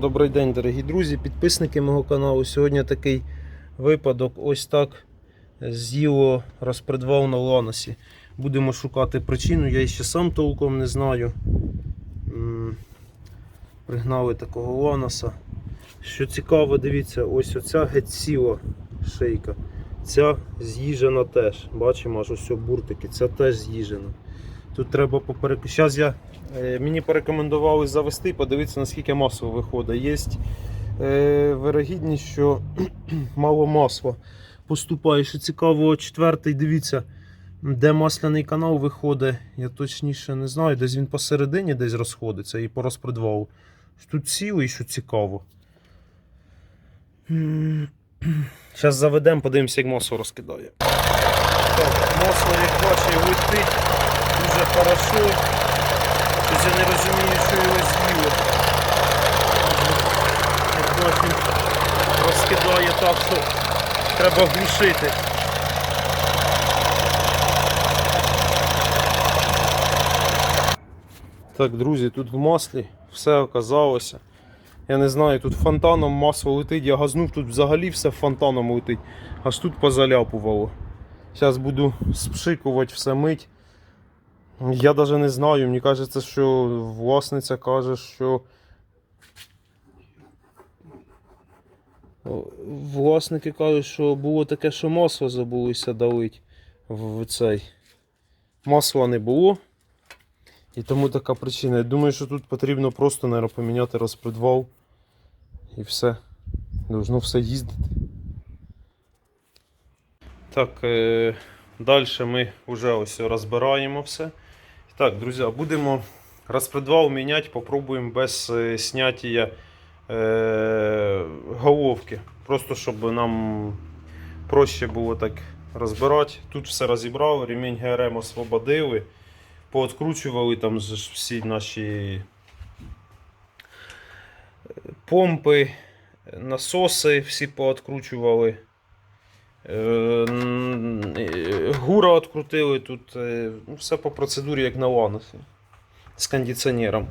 Добрий день, дорогі друзі, підписники мого каналу. Сьогодні такий випадок. Ось так з'їло розпредвал на ланосі. Будемо шукати причину, я ще сам толком не знаю. Пригнали такого ланоса. Що цікаво, дивіться, ось оця геть сіла шийка. Ця з'їжена теж. Бачимо, аж ось буртики, ця теж з'їжена. Тут треба поперек... Зараз я Е, Мені порекомендували завести, подивитися, наскільки масло виходить. Є е, вирогідність, що мало масла поступає. Що цікаво, четвертий, дивіться, де масляний канал виходить. Я точніше не знаю, десь він посередині десь розходиться і по розпредвалу. Тут цілий, що цікаво. Зараз заведемо, подивимося, як масло розкидає. Так, масло, як бачите, летить дуже хорошо. Щось я не розумію, що його з'їло. Як бачимо, розкидає так, що треба глушити. Так, друзі, тут в маслі все оказалося. Я не знаю, тут фонтаном масло летить, я газнув, тут взагалі все фонтаном летить, аж тут позаляпувало. Зараз буду спшикувати, все мить. Я навіть не знаю, мені кажеться, що власниця каже, що власники кажуть, що було таке, що масло забулися долить в цей. Масла не було. І тому така причина. Я думаю, що тут потрібно просто наверное, поміняти розпредвал. І все. Должно все їздити. Так, е- далі ми вже ось розбираємо все. Так, друзі, будемо розпредвал міняти, попробуємо без е, сняття е, головки. Просто щоб нам проще було так розбирати. Тут все розібрали, ремінь ГРМ освободили, пооткручували там всі наші е, помпи, насоси всі пооткручували. Е, е, Гура відкрутили тут, е, ну, все по процедурі, як на ланосі з кондиціонером.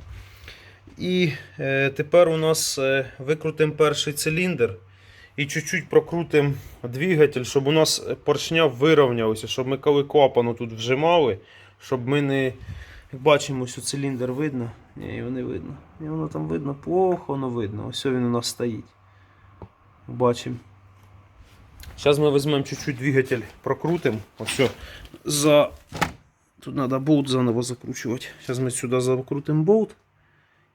І е, тепер у нас е, викрутимо перший циліндр і чуть-чуть прокрутимо двигатель, щоб у нас поршня вирівнялися, щоб ми коли клапану тут вжимали, щоб ми не. Як бачимо, ось циліндр видно. Ні, його не видно. Ні, воно там видно, плохо воно видно. Ось він у нас стоїть. Бачимо. Зараз ми візьмемо чуть-чуть двигатель, прокрутимо. Ось за. Тут треба болт заново закручувати. Зараз ми сюди закрутимо болт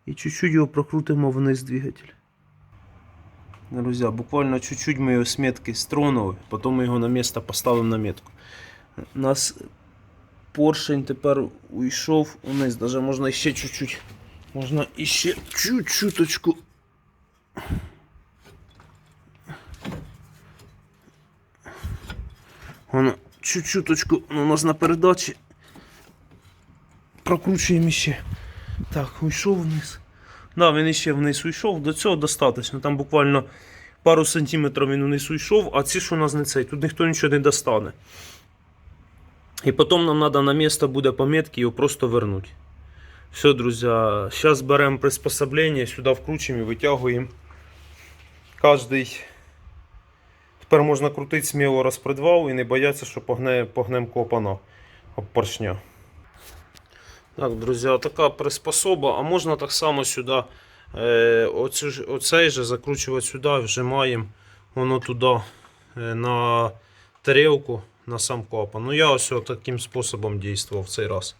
і чуть-чуть його прокрутимо вниз двигатель. Друзі, буквально чуть-чуть ми його з стронули, потім ми його на місце поставимо на метку. У нас поршень тепер уйшов униз, даже можна ще чуть-чуть. Можна іще чуть-чуточку. Воно чуть-чуточку ну, у нас на передачі. Прокручуємо ще. Так, уйшов вниз. Да, він іще вниз уйшов, до цього достатньо. Там буквально пару сантиметрів він вниз уйшов, а ці ж у нас не цей. Тут ніхто нічого не достане. І потім нам треба на місце буде пометки його просто вернути. Все, друзі, зараз беремо приспособлення, сюди вкручуємо і витягуємо. Кожний. Тепер можна крутити сміло розпредвал і не боятися, що погне, погнем клапана об поршня. Так, друзі, така приспособа. А можна так само сюди е, оцю, оцей же закручувати сюди, вжимаємо воно туди е, на тарілку, на сам клапан. Ну я ось таким способом дійствував в цей раз.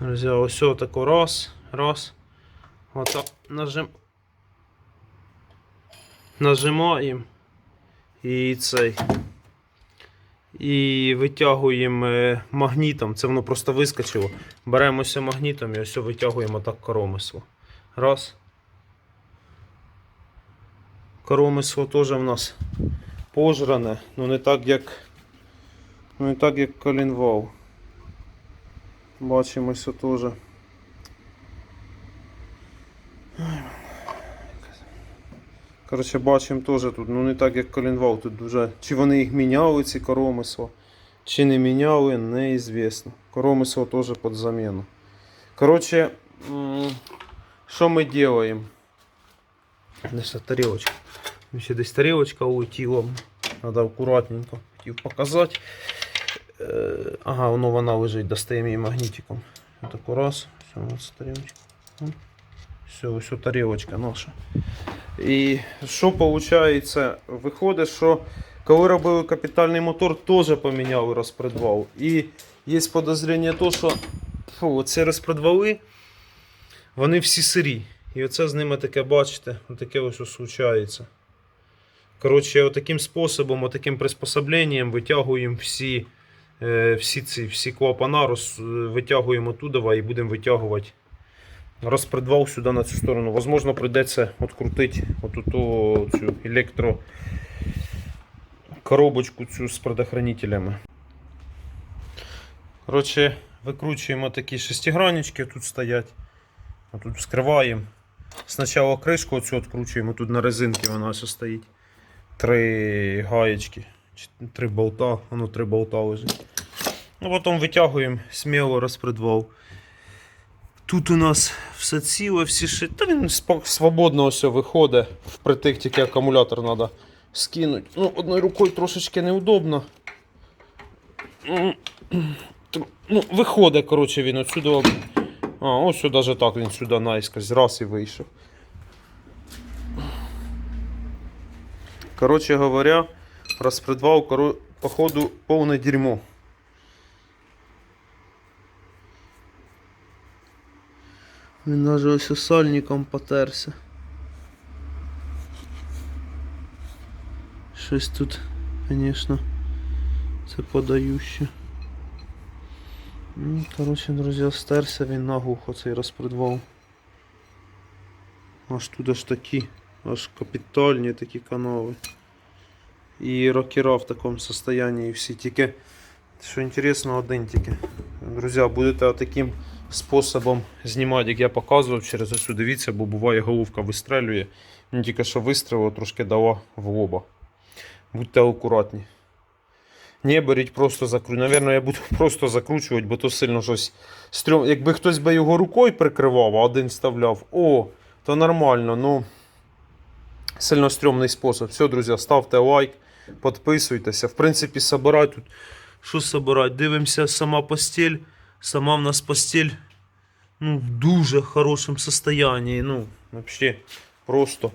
Друзі, ось тако раз, раз. Отак нажим... нажимаємо. І цей. І витягуємо е, магнітом. Це воно просто вискочило. Беремося магнітом і ось витягуємо так коромисло. Раз. Коромисло теж в нас пожране, ну не так як. Ну не так як колінвал. Бачимо все теж. Коротше, бачимо теж тут, ну не так як колінвал, тут дуже. Чи вони їх міняли, ці коромисла, чи не міняли, неізвісно. Коромисло теж під заміну. Коротше, що ми робимо? Та тарілочка. Ще десь тарілочка улетіла. Треба акуратненько. Хотів показати. Е, Ага, воно вона лежить, достаємо її магнітиком. Отаку раз. Все, у нас тарілочка. Все, ось тарілочка наша. І що виходить? Виходить, що коли робили капітальний мотор, теж поміняли розпредвал. І є подозріння, то, що фу, ці розпредвали, вони всі сирі. І оце з ними таке, бачите, таке ось случається. Коротше, отаким способом, отаким приспособленням витягуємо всі, всі ці всі клапана, роз, витягуємо тудова і будемо витягувати розпредвал сюди на цю сторону. Возможно, прийдеться відкрутити оту цю електро коробочку цю з предохранителями. Коротше, викручуємо такі шестиграннички, тут стоять. Тут вскриваємо. Спочатку кришку оцю відкручуємо, тут на резинці вона ось стоїть. Три гаєчки, три болта, воно три болта лежить. Ну, потім витягуємо сміло розпредвал. Тут у нас все ціле, всі ши. Та він свободно все виходить. Впритик тільки акумулятор треба скинути. Ну, одною рукою трошечки неудобно. Ну, виходить, коротше, він отсюди. А, ось сюди так він сюди наискось раз і вийшов. Коротше говоря, розпредвал, походу, повне дерьмо. Він навіть ось сальником потерся. Щось тут, звісно, це подаюче. Ну, коротше, друзі, стерся він наглухо цей розпредвал. Аж туди ж такі, аж капітальні такі канави. І рокера в такому состоянии всі тільки. Що інтересно, один тільки. Друзі, будете таким способом знімати, як я показував через ось дивіться, бо буває головка вистрелює. Мені тільки що вистрілило, трошки дала в лоба. Будьте акуратні. Не беріть просто закручувати. Навірно, я буду просто закручувати, бо то сильно щось стрьом. Якби хтось би його рукою прикривав, а один вставляв, о, то нормально. Ну сильно стрьомний спосіб. Все, друзі, ставте лайк, підписуйтеся. В принципі, собирай тут. Що собирати? Дивимося, сама постіль. Сама в нас постіль ну, в дуже хорошому состоянии. Ну, взагалі, просто.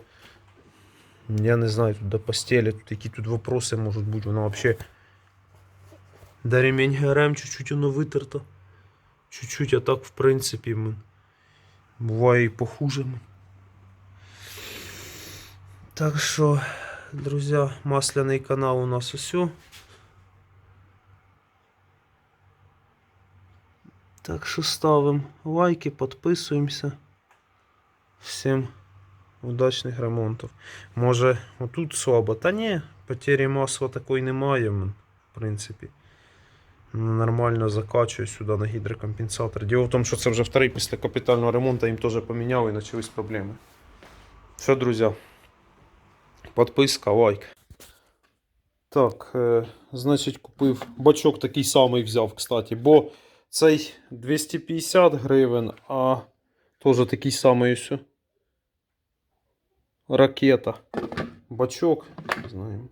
Я не знаю, тут до постелі, тут які тут вопроси можуть бути. Вона взагалі. Да ремень ГРМ чуть-чуть воно витерто. Чуть-чуть, а так, в принципі, ми. буває і похуже. Так що, друзі, масляний канал у нас усе. Так що ставимо лайки, підписуємося. Всім удачних ремонтів. Може, отут слабо. Та ні, потері масла такої немає, в принципі. Нормально закачую сюди на гідрокомпенсатор. Діло в тому, що це вже вторий після капітального ремонту їм теж поміняли і почались проблеми. Все, друзі. Подписка, лайк. Так, е, значить, купив бачок такий самий взяв, кстати, бо цей 250 гривень, а теж такий самий ось. Ракета. Бачок. Знаю.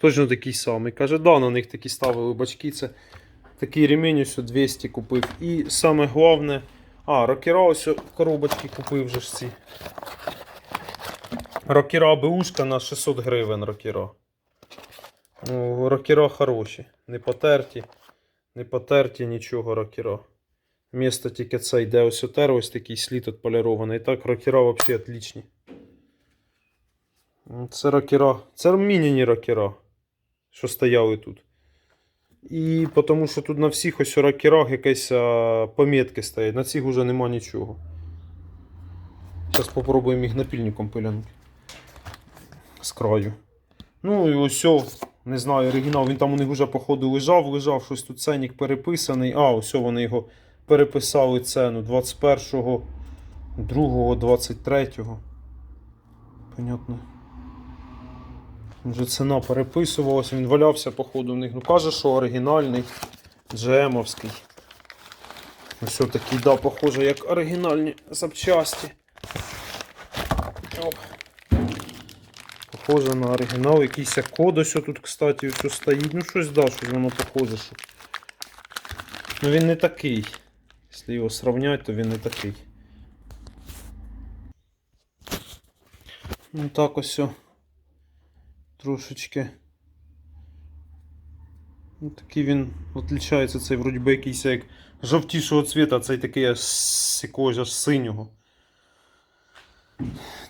Точно такий самий. Каже, да, на них такі ставили бачки. Це такий ремінь ось 200 купив. І саме головне. А, рокера ось в коробочці купив вже ж ці. Рокера беушка на 600 гривень рокера. Ну, рокера хороші. Не потерті. Не потерті нічого рокера. Місто тільки це йде ось отер, ось такий слід отполірований. І так рокера взагалі отлічні. Це рокера. Це мініні рокера, що стояли тут. І тому що тут на всіх ось рокерах якісь помітки стоять. На цих вже нема нічого. Зараз спробуємо їх напільником пилянути. З краю. Ну і ось, не знаю, оригінал. Він там у них вже, походу, лежав, лежав, щось тут ценник переписаний. А, ось вони його переписали ціну 21-го, 2-го, 23-го. Понятно. Вже ціна переписувалася, він валявся, походу, в них. Ну каже, що оригінальний джемовський. Ось такий, да, похоже, як оригінальні запчасті. Оп. Похоже на оригінал. Якийсь код ось тут, кстати, ось стоїть. Ну щось да, щось воно похоже. Що... Ну він не такий. Якщо його сравнять, то він не такий. Ну так ось. Трошечки. Ну, такий він відрізняється, цей вроді би якийсь як жовтішого цвіта, а цей такий аж якогось синього.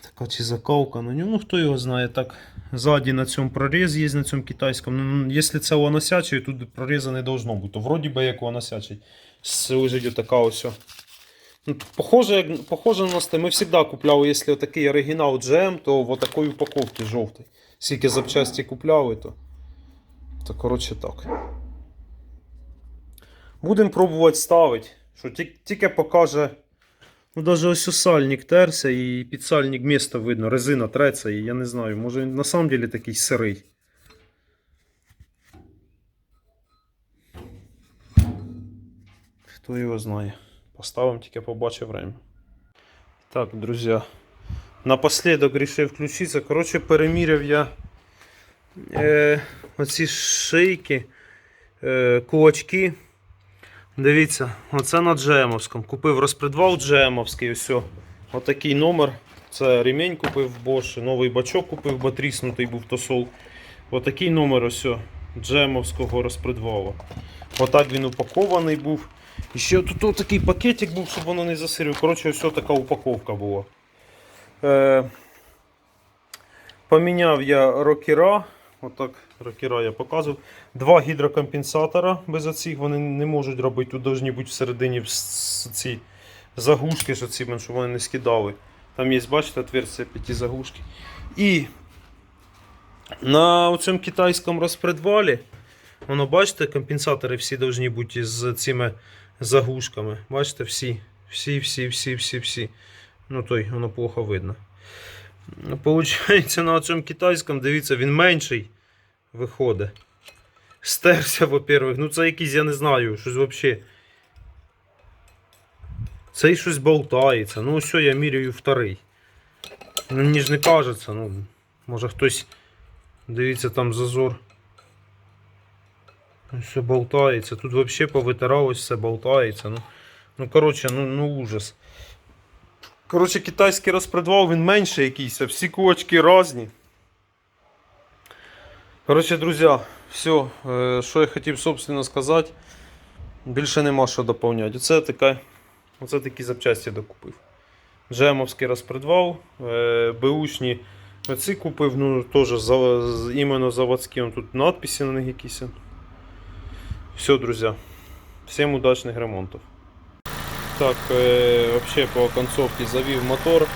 Така чи закалка на ньому, ну хто його знає, так. Ззаді на цьому проріз є на цьому китайському. Ну, якщо це ланосячий, тут проріза не должно бути. Вроді би як ланосячий. Лежить отака ось. Ну, Похоже, похоже на нас. Ми завжди купляли, якщо такий оригінал GM, то в такій упаковці жовтий. Скільки запчасті купляли, то. То коротше так. Будемо пробувати ставити. Що тільки покаже. Ну, навіть ось у сальник терся і під сальник місто видно, резина треться, і я не знаю, може він на самом деле такий сирий. Хто його знає. Поставимо, тільки побачив время. Так, друзі. Напоследок вирішив включитися. Коротше, переміряв я е, оці шийки, е, кулачки. Дивіться, оце на Джемовському. Купив розпредвал Джемовський. Ось. Отакий номер. Це ремінь купив Bosch, новий бачок купив, бо тріснутий був тосол. Отакий номер ось Джемовського розпредвала. Отак він упакований був. І ще тут такий пакетик був, щоб воно не засирів. Коротше, ось така упаковка була. Е, поміняв я рокера. Отак рокера я показував. Два гідрокомпенсатора без оцих вони не можуть робити. Тут повинні бути всередині ці заглушки, що ці, щоб вони не скидали. Там є, бачите, отверстия п'яті заглушки. І на цьому китайському розпредвалі, воно бачите, компенсатори всі повинні бути з цими заглушками. Бачите, всі. Всі, всі, всі, всі, всі. Ну той, воно плохо видно. Получається, на цьому китайському, дивіться, він менший виходить. Стерся, во-первых. Ну це якийсь, я не знаю, щось взагалі. Цей щось болтається. Ну, все, я міряю вторий. Ну, мені ж не кажеться, ну, може хтось. Дивіться, там зазор. Ну, Все болтається. Тут взагалі повитиралось, все болтається. Ну, ну коротше, ну, ну ужас. Коротше, китайський розпредвал, він менший якийсь, а всі кулачки різні. Коротше, друзі, все, що я хотів собственно сказати. Більше нема що доповняти. Оце, така, оце такі запчасті докупив. Джемовський розпредвал, е, беушні. Оці купив, ну теж іменно заводські. Вон Тут надписи на них якісь. Все, друзі. Всім удачних ремонтів. Так, е, вообще по концовці завів мотор.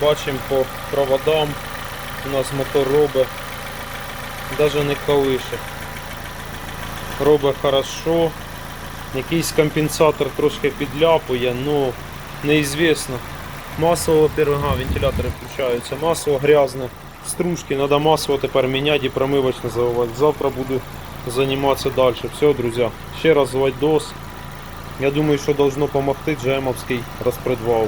Бачимо по проводам. У нас мотор робить. Даже не колише. Робить хорошо. Якийсь компенсатор трошки підляпує, ну неізвісно. Масло, во-первых, вентилятори включаються. Масло грязне, стружки, треба масло тепер міняти і промивочне заливати. Завтра буду займатися далі. Все, друзі. Ще раз лайдос. Я думаю, що должно допомогти джемовський розпредвал.